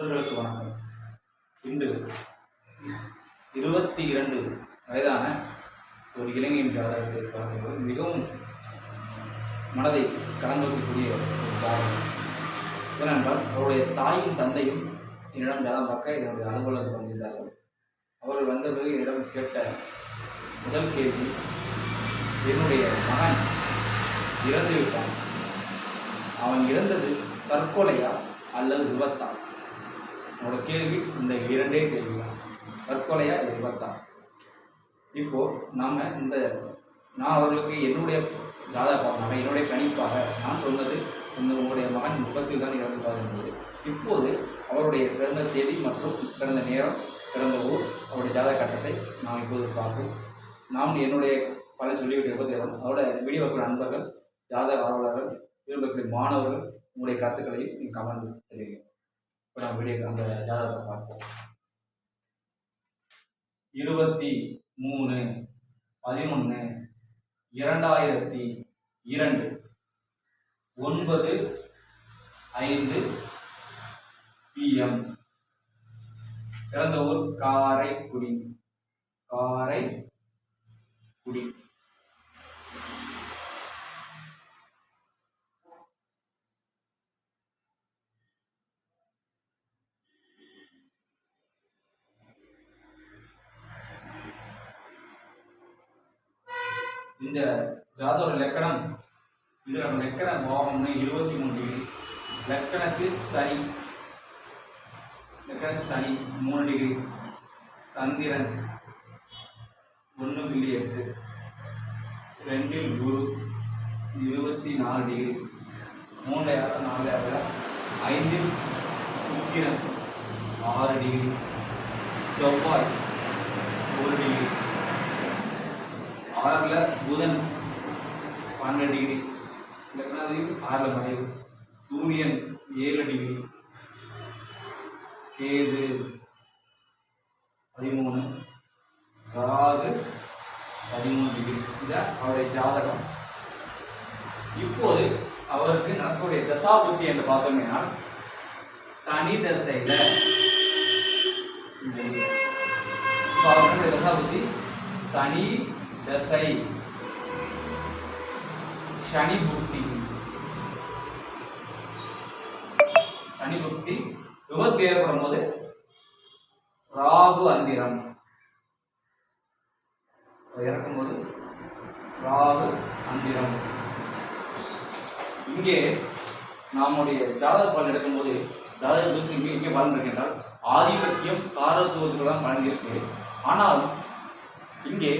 நண்பர்களுக்கு வணக்கம். இன்று இருபத்தி இரண்டு வயதான ஒரு இளைஞன் ஜாதகத்தை பார்க்கும்போது மிகவும் மனதை கலந்துக்கூடிய ஒரு ஜாதகம் ஏனென்றால் அவருடைய தாயும் தந்தையும் என்னிடம் ஜாதகம் பார்க்க என்னுடைய அலுவலகத்தில் வந்திருந்தார்கள். அவர்கள் வந்த பிறகு என்னிடம் கேட்ட முதல் கேள்வி என்னுடைய மகன் இறந்து விட்டான் அவன் இறந்தது தற்கொலையா அல்லது விபத்தான் உங்களோட கேள்வி இந்த இரண்டே கேள்வி தான் தற்கொலையா இல்லை விபத்தா? இப்போ நாம இந்த நான் அவர்களுக்கு என்னுடைய ஜாதகமாக என்னுடைய கணிப்பாக நான் சொன்னது இந்த உங்களுடைய மகன் விபத்தில் தான் இறந்துள்ளார் என்பது இப்போது அவருடைய பிறந்த தேதி மற்றும் பிறந்த நேரம் பிறந்த ஊர் அவருடைய ஜாதக கட்டத்தை நாம் இப்போது பார்ப்போம். நாம் என்னுடைய பல சொல்லிவிட்டு இருப்பது அதோட வீடியோ வைக்கிற நண்பர்கள் ஜாதக ஆர்வலர்கள் விரும்பக்கூடிய மாணவர்கள் உங்களுடைய கருத்துக்களையும் நீங்கள் கமெண்ட் தெரிவிக்கும் இப்போ நம்ம வீடியோ அந்த ஜாதகத்தை பார்ப்போம். இருபத்தி மூணு பதினொன்று இரண்டாயிரத்தி இரண்டு. ஒன்பது ஐந்து பிஎம் பிறந்த ஊர் காரைக்குடி. காரைக்குடி. இந்த ஜாதக லக்கணம் இது நம்ம லக்கண பாவம்னு இருபத்தி மூணு டிகிரி லக்கணத்தில் சனி லக்கணத்தில் சனி மூணு டிகிரி. சந்திரன் ஒன்று புள்ளி எட்டு. ரெண்டில் குரு இருபத்தி நாலு டிகிரி. மூணு ஆறு நாலு ஆறு ஐந்தில் சுக்கிரன் ஆறு டிகிரி. செவ்வாய் ஒரு டிகிரி ஆறில் புதன் பன்னெண்டு டிகிரி லக்னாதிபதி ஆறுல மறைவு. சூரியன் ஏழு டிகிரி கேது பதிமூணு. ராகு பதிமூணு டிகிரி இதான் அவருடைய ஜாதகம். இப்போது அவருக்கு நடக்கக்கூடிய தசாபுத்தி என்று பார்த்தோம்னால் சனி தசையில் இப்போ அவருடைய தசாபுத்தி சனி தசை சனி புக்தி சனி புக்தி விபத்து ஏற்படும் போது ராகு அந்திரம். இறக்கும்போது ராகு அந்திரம். இங்கே நம்முடைய ஜாதக பலன் எடுக்கும்போது ஜாதகத்துக்கு இங்கே இங்கே பலன் இருக்கின்றால் ஆதிபத்தியம் காரத்துவத்துக்கு தான் பலன் இருக்கு. ஆனால் இங்கே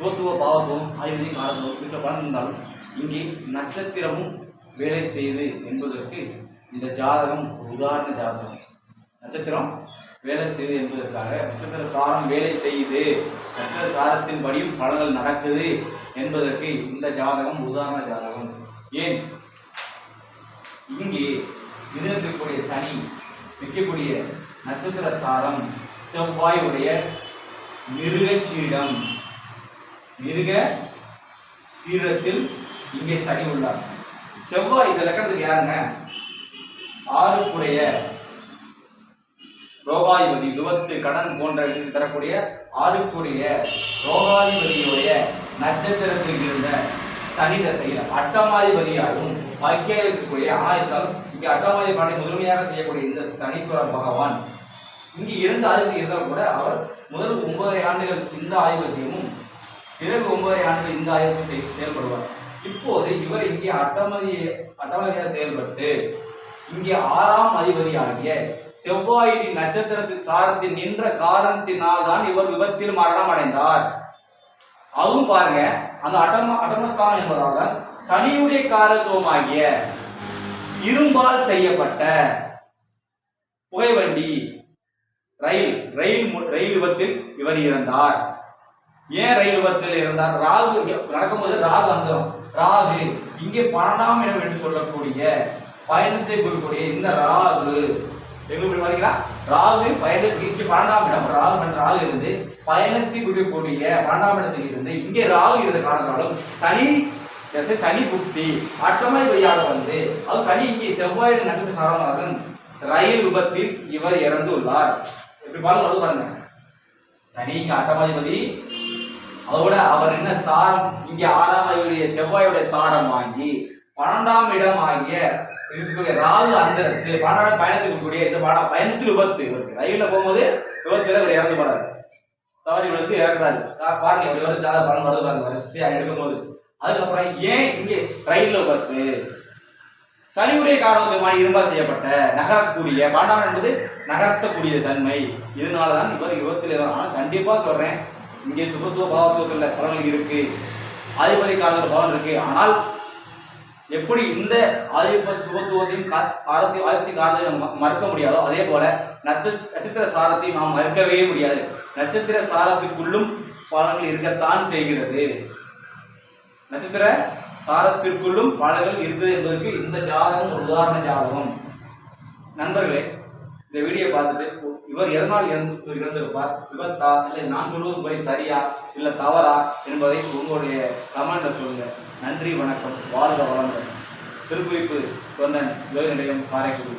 தோத்துவ பாவத்துவம் ஆயுதம் காரத்துவம் இருக்கிற வளர்ந்திருந்தாலும் இருந்தாலும் இங்கே நட்சத்திரமும் வேலை செய்யுது என்பதற்கு இந்த ஜாதகம் உதாரண ஜாதகம். நட்சத்திரம் வேலை செய்யுது என்பதற்காக நட்சத்திர சாரம் வேலை செய்யுது. நட்சத்திர சாரத்தின் படியும் பலன்கள் நடக்குது என்பதற்கு இந்த ஜாதகம் உதாரண ஜாதகம். ஏன்? இங்கே மிதனத்திற்குரிய சனி விற்கக்கூடிய நட்சத்திர சாரம் செவ்வாயுடைய மிருகஷீடம் மிருக சீரத்தில் இங்கே சனி உள்ளார். செவ்வாய் இந்த லக்கணத்துக்கு யாருங்க? ஆறுக்குடைய ரோகாதிபதி விபத்து கடன் போன்ற தரக்கூடிய ஆறுக்குரிய ரோகாதிபதியுடைய நட்சத்திரத்தில் இருந்த சனி தசையில் அட்டமாதிபதியாகவும் ஐக்கிய இருக்கக்கூடிய ஆயிரத்தாலும் இங்கே அட்டமாதி பாட்டை முழுமையாக செய்யக்கூடிய இந்த சனீஸ்வர பகவான். இங்கே இரண்டு ஆதிபதி இருந்தால் கூட அவர் முதல் ஒன்பதரை ஆண்டுகள் இந்த ஆதிபத்தியமும் பிறகு ஒன்பதரை ஆண்டுகள் இந்த ஆதிபத்தியம் செய்- செயல்படுவார். இப்போது இவர் இங்கே அட்டமதி அட்டமதியாக செயல்பட்டு இங்கே ஆறாம் அதிபதி ஆகிய செவ்வாயின் நட்சத்திரத்தின் சாரத்தில் நின்ற காரணத்தினால் தான் இவர் விபத்தில் மரணம் அடைந்தார் அதுவும் பாருங்க அந்த அட்டம அட்டமஸ்தானம் என்பதாக சனியுடைய காரத்துவமாகிய இரும்பால் செய்யப்பட்ட புகைவண்டி ரயில் ரயில் மு- ரயில் விபத்தில் இவர் இறந்தார். ஏன் ரயில் விபத்தில் இருந்தார்? ராகு நடக்கும்போது ராகு வந்துடும் ராகு இங்கே பன்னெண்டாம் இடம் என்று சொல்லக்கூடிய பயணத்தை குறிக்கூடிய இந்த ராகு. எங்க பார்த்தீங்கன்னா ராகு பயணத்துக்கு இங்கே பன்னெண்டாம் இடம். ராகு என்ற ராகு இருந்து பயணத்தை குறிக்கக்கூடிய பன்னெண்டாம் இடத்தில் இருந்து இங்கே ராகு இருந்த காரணத்தாலும் சனி சனி புக்தி அட்டமை வையாக வந்து அது சனி இங்கே செவ்வாய் நட்சத்திர சாரநாதன் ரயில் விபத்தில் இவர் இறந்துள்ளார். எப்படி பாருங்க பாருங்க. சனி இங்கே அட்டமாதிபதி அதோட அவர் என்ன சாரம் இங்க ஆறாம் அதிபதியுடைய செவ்வாயுடைய சாரம் வாங்கி பன்னெண்டாம் இடம் ஆகிய இருக்கக்கூடிய ராகு அந்தரத்து பன்னெண்டாம் பயணத்துக்கு கூடிய இந்த பட பயணத்தில் விபத்து. இவருக்கு ரயில்ல போகும்போது விபத்துல இவர் இறந்து போறாரு. தவறி விழுந்து இறக்குறாரு. பாருங்க இப்படி வந்து ஜாதக பலன் வருது பாருங்க வரிசையா எடுக்கும்போது. அதுக்கப்புறம் ஏன் இங்கே ரயில்ல விபத்து? சனியுடைய காரணமாக இரும்பா செய்யப்பட்ட நகரக்கூடிய பாண்டாவன் என்பது நகர்த்தக்கூடிய தன்மை. இதனாலதான் இவர் விபத்தில் இறந்தார். கண்டிப்பாக கண்டிப்பா சொல்றேன். இங்கே சுபத்துவ பாவத்துவத்தில் பலன்கள் இருக்கு. அதிபதி பலன் இருக்கு. ஆனால் எப்படி இந்த ஆதிப சுபத்துவத்தையும் கா- காரத்தையும் ஆதிபத்தி காரத்தையும் மறுக்க முடியாதோ அதே போல நட்சத்திர சாரத்தையும் நாம் மறுக்கவே முடியாது. நட்சத்திர சாரத்துக்குள்ளும் பலன்கள் இருக்கத்தான் செய்கிறது. நட்சத்திர சாரத்திற்குள்ளும் பலன்கள் இருக்குது என்பதற்கு இந்த ஜாதகம் ஒரு உதாரண ஜாதகம். நண்பர்களே இந்த வீடியோ பார்த்துட்டு இவர் எதனால் இறந்து இறந்திருப்பார்? விபத்தா? இல்லை நான் சொல்வது போய் சரியா? இல்லை தவறா? என்பதை உங்களுடைய கமெண்ட்டை சொல்லுங்க. நன்றி வணக்கம். வாழ்க வளங்கள் திருக்குறிப்பு சொன்ன ஜோதி நிலையம் காரைக்குடி